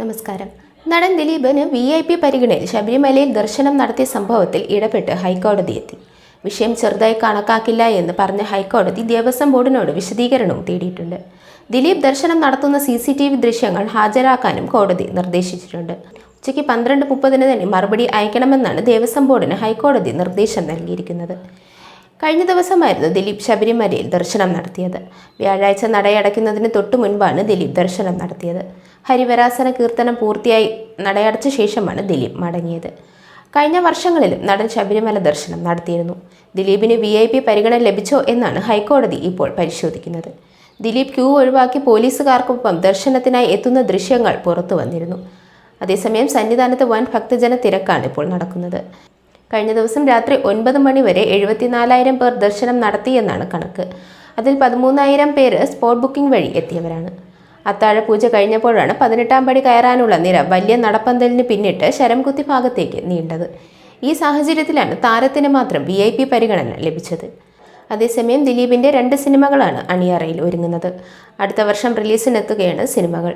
നമസ്കാരം. നടൻ ദിലീപിന് വി ഐ പി പരിഗണയിൽ ശബരിമലയിൽ ദർശനം നടത്തിയ സംഭവത്തിൽ ഇടപെട്ട് ഹൈക്കോടതി എത്തി. വിഷയം ചെറുതായി കണക്കാക്കില്ല എന്ന് പറഞ്ഞ ഹൈക്കോടതി ദേവസ്വം ബോർഡിനോട് വിശദീകരണവും തേടിയിട്ടുണ്ട്. ദിലീപ് ദർശനം നടത്തുന്ന സി സി ടി വി ദൃശ്യങ്ങൾ ഹാജരാക്കാനും കോടതി നിർദ്ദേശിച്ചിട്ടുണ്ട്. ഉച്ചയ്ക്ക് പന്ത്രണ്ട് മുപ്പതിന് തന്നെ മറുപടി അയക്കണമെന്നാണ് ദേവസ്വം ബോർഡിന് ഹൈക്കോടതി നിർദ്ദേശം നൽകിയിരിക്കുന്നത്. കഴിഞ്ഞ ദിവസമായിരുന്നു ദിലീപ് ശബരിമലയിൽ ദർശനം നടത്തിയത്. വ്യാഴാഴ്ച നടയടയ്ക്കുന്നതിന് തൊട്ടു മുൻപാണ് ദിലീപ് ദർശനം നടത്തിയത്. ഹരിവരാസന കീർത്തനം പൂർത്തിയായി നടയടച്ച ശേഷമാണ് ദിലീപ് മടങ്ങിയത്. കഴിഞ്ഞ വർഷങ്ങളിലും നടൻ ശബരിമല ദർശനം നടത്തിയിരുന്നു. ദിലീപിന് വി ഐ പി പരിഗണന ലഭിച്ചോ എന്നാണ് ഹൈക്കോടതി ഇപ്പോൾ പരിശോധിക്കുന്നത്. ദിലീപ് ക്യൂ ഒഴിവാക്കി പോലീസുകാർക്കൊപ്പം ദർശനത്തിനായി എത്തുന്ന ദൃശ്യങ്ങൾ പുറത്തു വന്നിരുന്നു. അതേസമയം സന്നിധാനത്ത് വൻ ഭക്തജന തിരക്കാണ് ഇപ്പോൾ നടക്കുന്നത്. കഴിഞ്ഞ ദിവസം രാത്രി ഒൻപത് മണിവരെ എഴുപത്തിനാലായിരം പേർ ദർശനം നടത്തിയെന്നാണ് കണക്ക്. അതിൽ പതിമൂന്നായിരം പേര് സ്പോട്ട് ബുക്കിംഗ് വഴി എത്തിയവരാണ്. അത്താഴ പൂജ കഴിഞ്ഞപ്പോഴാണ് പതിനെട്ടാം പടി കയറാനുള്ള നിര വലിയ നടപ്പന്തലിന് പിന്നിട്ട് ശരംകുത്തി ഭാഗത്തേക്ക് നീണ്ടത്. ഈ സാഹചര്യത്തിലാണ് താരത്തിന് മാത്രം വി ഐ പി പരിഗണന ലഭിച്ചത്. അതേസമയം ദിലീപിന്റെ രണ്ട് സിനിമകളാണ് അണിയറയിൽ ഒരുങ്ങുന്നത്. അടുത്ത വർഷം റിലീസിനെത്തുകയാണ് സിനിമകൾ.